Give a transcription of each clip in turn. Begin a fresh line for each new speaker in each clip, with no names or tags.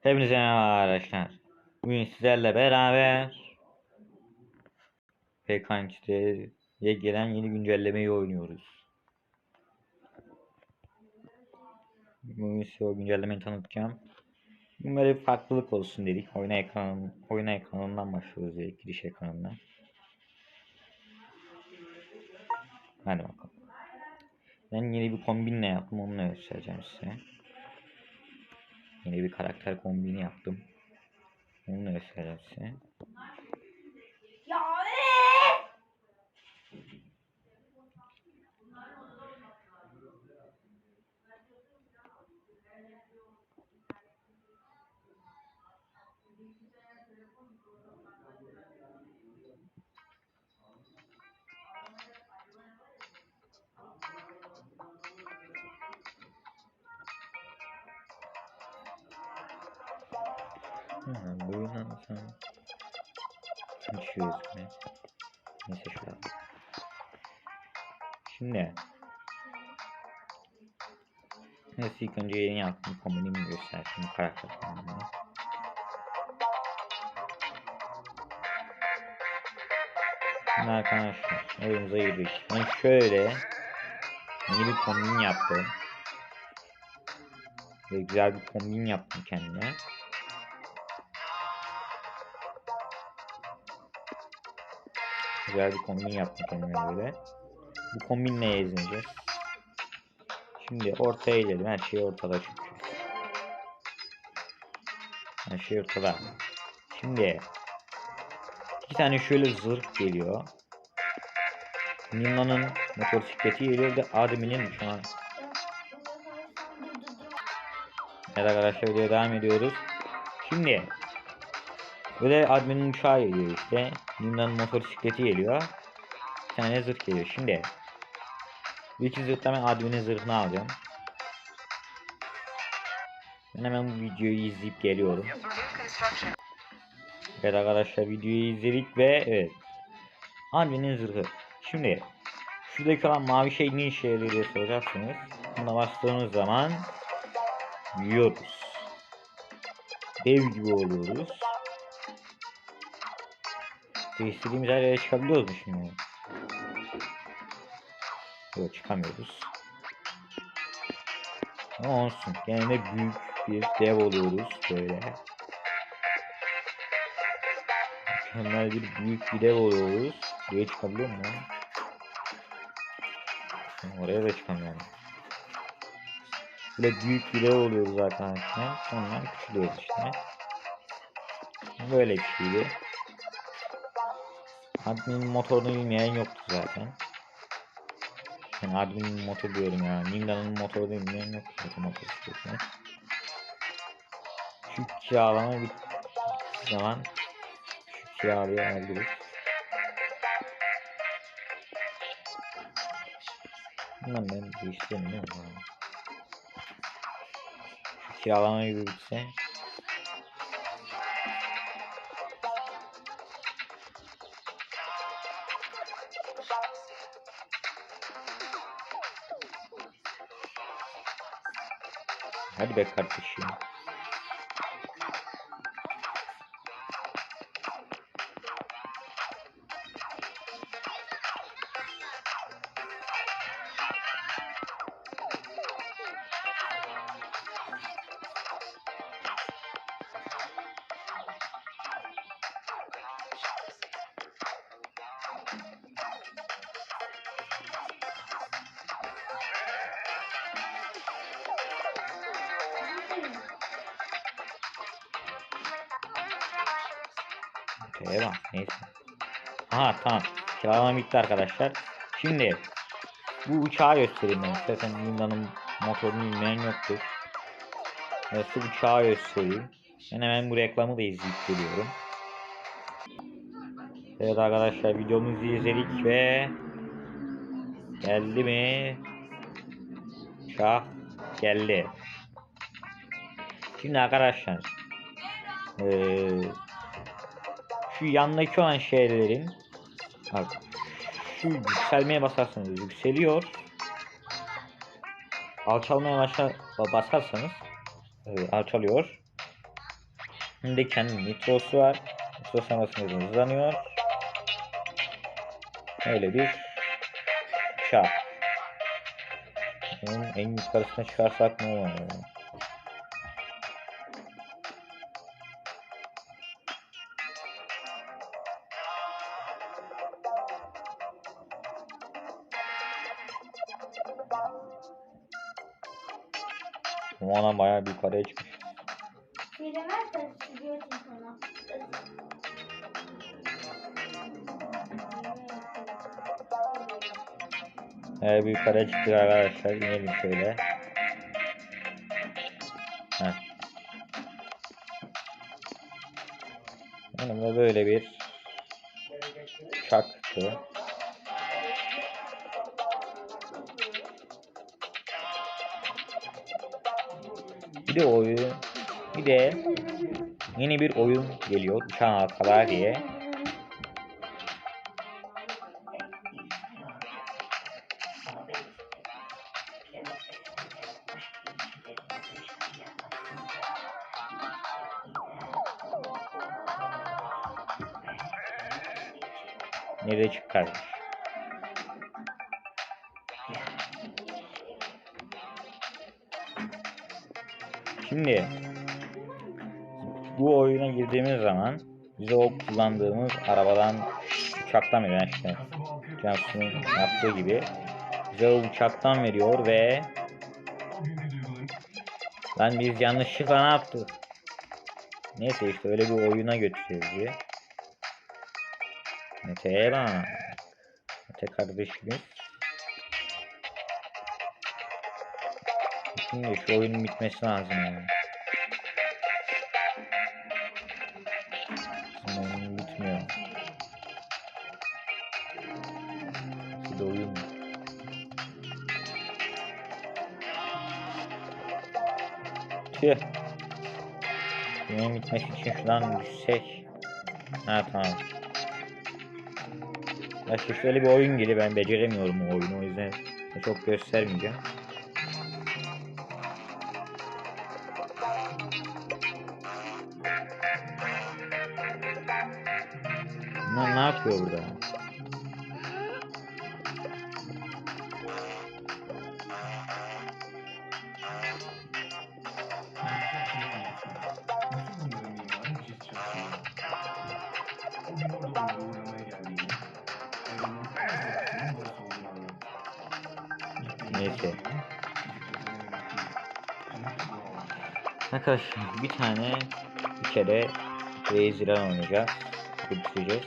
Hepinize merhaba arkadaşlar. Bugün sizlerle beraber PKX'ye gelen yeni güncellemeyi oynuyoruz. Bugün size o güncellemeyi tanıtacağım. Böyle bir farklılık olsun dedik. Oyuna ekran, oyuna ekranından başlıyoruz direkt giriş ekranından. Hadi bakalım. Ben yeni bir kombinle yaptım onu da göstereceğim size. Yeni bir karakter kombini yaptım. Onu da. Buyurun sen. Hiç gözükme. Neyse şurada. Şimdi. Neyse ilk önce yeni yaptığım kombinimi göstereyim. Karakter kombinimi. Şimdi arkadaşlar oyunumuza girdik. Ben şöyle yeni bir kombin yaptım. Ve güzel bir kombin yaptım kendime. Güzel bir kombin yaptım kendime böyle. Bu kombinle eğleneceğiz. Şimdi ortaya inelim. Her şey ortada çünkü. Her şey ortada. Şimdi iki tane şöyle zırh geliyor. Nina'nın motosikleti geliyor ve Admin'in şu an Evet arkadaşlar videoya devam ediyoruz. Şimdi böyle adminin uçağı geliyor işte. Nina'nın motosikleti geliyor. Bir tane zırh geliyor. Şimdi bu iki zırhtan ben adminin zırhını alacağım. Ben hemen bu videoyu izleyip geliyorum. Evet arkadaşlar videoyu izledik ve evet. Adminin zırhı. Şimdi şuradaki olan mavi şey ne işe yarıyor diye soracaksınız. Buna bastığınız zaman yiyoruz. Dev gibi oluyoruz. Ve istediğimiz her yere çıkabiliyoruz mu şimdi? Yok çıkamıyoruz. Ama olsun. Gene büyük bir dev oluyoruz böyle. Mükemmel bir büyük bir dev oluyoruz. Buraya çıkabiliyor mu? Oraya da çıkamıyorum. Böyle büyük bir dev oluyoruz arkadaşlar. Sonra küçülüyoruz işte. Böyle bir şeydi. Admin motorunu bilmeyen yoktu zaten. Yani admin motor diyorum ya. Ninda'nın motorunu bilmeyen yoktu zaten motosikletini. Şu kiralama bir zaman şu kiralayı alırız. Bundan ben değiştiremiyorum ya. Şu kiralama gibi bitse. Hadi be kardeşim. Şeye bak neyse. Aha tamam. Kiralama bitti arkadaşlar. Şimdi bu uçağı göstereyim ben. Zaten Linda'nın motorunu bilmeyen yoktur. Evet şu uçağı göstereyim. Ben hemen bu reklamı da izleyip geliyorum. Evet arkadaşlar videomuzu izledik ve geldi mi? Uçak geldi. Şimdi arkadaşlar eee şu yandaki olan şeylerin bak şu yükselmeye basarsanız yükseliyor alçalmaya başa basarsanız e, alçalıyor Şimdi kendi nitrosu var. Nitro sonrasında hızlanıyor. Öyle bir. Bunun en yukarısına çıkarsak ne olur? Ana bayağı bir yukarıya çıkmış.
Sana.
Evet bir yukarıya çıktık arkadaşlar. İnelim şöyle. Heh. Yanımda böyle bir uçaktı. Bir de oyun, bir de yeni bir oyun geliyor. Uçağın arkalar diye. Nereye çık Şimdi bu oyuna girdiğimiz zaman bize o kullandığımız arabadan uçaktan veriyor yani işte Cansu'nun yaptığı gibi bize o uçaktan veriyor ve lan biz yanlışlıkla ne yaptık? Neyse işte öyle bir oyuna götürüyor bizi. Mete'ye bak. Mete kardeşimiz. Şimdi şu oyunun bitmesi lazım yani. Bizim oyun bitmiyor. Bir de oyun. Bitmesi için şuradan düşsek. Ha tamam. İşte şöyle bir oyun geliyor ben beceremiyorum o oyunu o yüzden çok göstermeyeceğim. Bunlar ne yapıyor burada? Neyse. Arkadaşlar bir tane bir kere Razer oynayacağız. Bitireceğiz.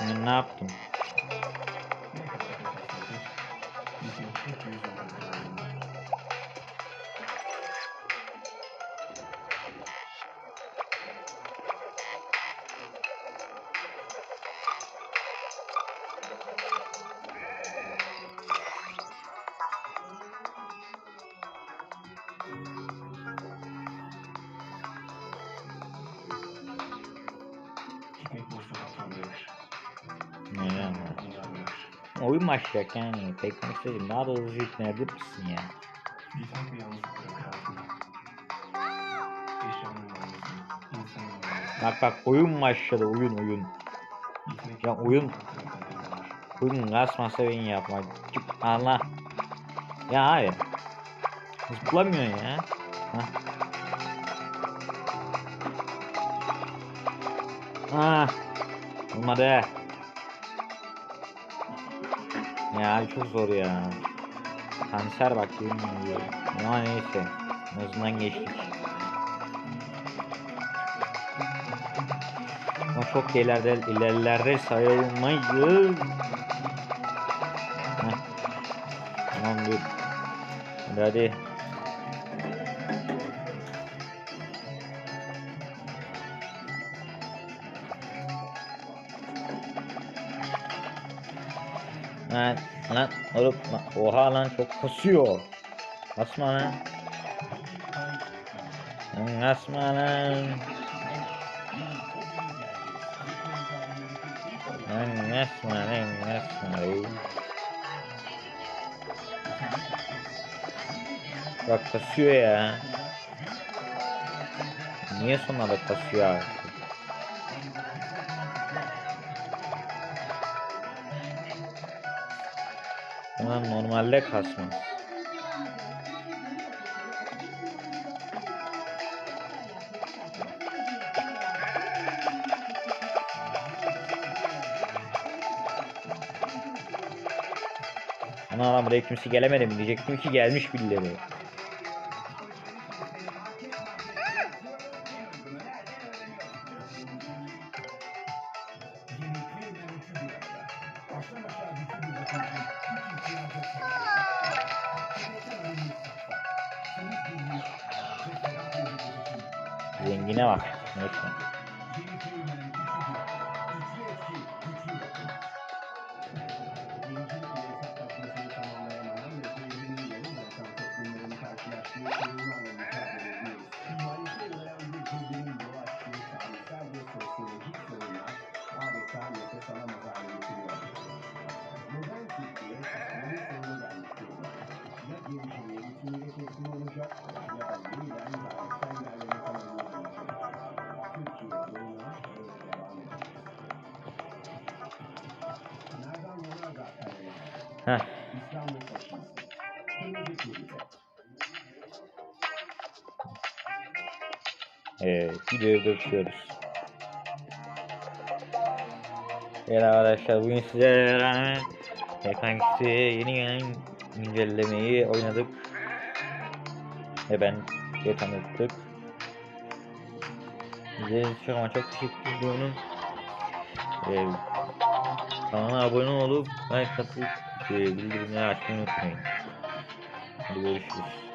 Ben Oyun başlayacak yani. Pek istedim. Daha da hızlı yüklenebilir misin ya?
Gitmek bir yalnızlığı.
Bak bak oyun başladı oyun oyun. Ya oyun-. Oyun kasmasa ben yapma. Çık Allah. Ya abi. Zıplamıyorsun ya. Hah. Ah. Olmadı. Ya çok zor ya. Kanser bak yemin ediyorum. Ama neyse. En azından geçtik.
Ama çok ileride, ilerlerde sayılmayız. Heh. Tamam dur. Hadi hadi. Lan lan oğlum oha lan çok kasıyor. Basma lan. Lan Basma lan. Lan basma lan basma lan. Bak kasıyor ya. Niye sonra da kasıyor? Ulan normalde kasmaz. Ana lan buraya kimse gelemedi mi diyecektim ki gelmiş birileri. Heh. Evet, videoyu bırakıyoruz. Evet arkadaşlar bugün sizlerle beraber Hangisi yeni gelen güncellemeyi oynadık. Ben de tanıttık. İzlediğiniz için ama çok teşekkür ediyorum. Ee, kanala abone olup like atıp e, bildirimleri açmayı unutmayın. Hadi görüşürüz.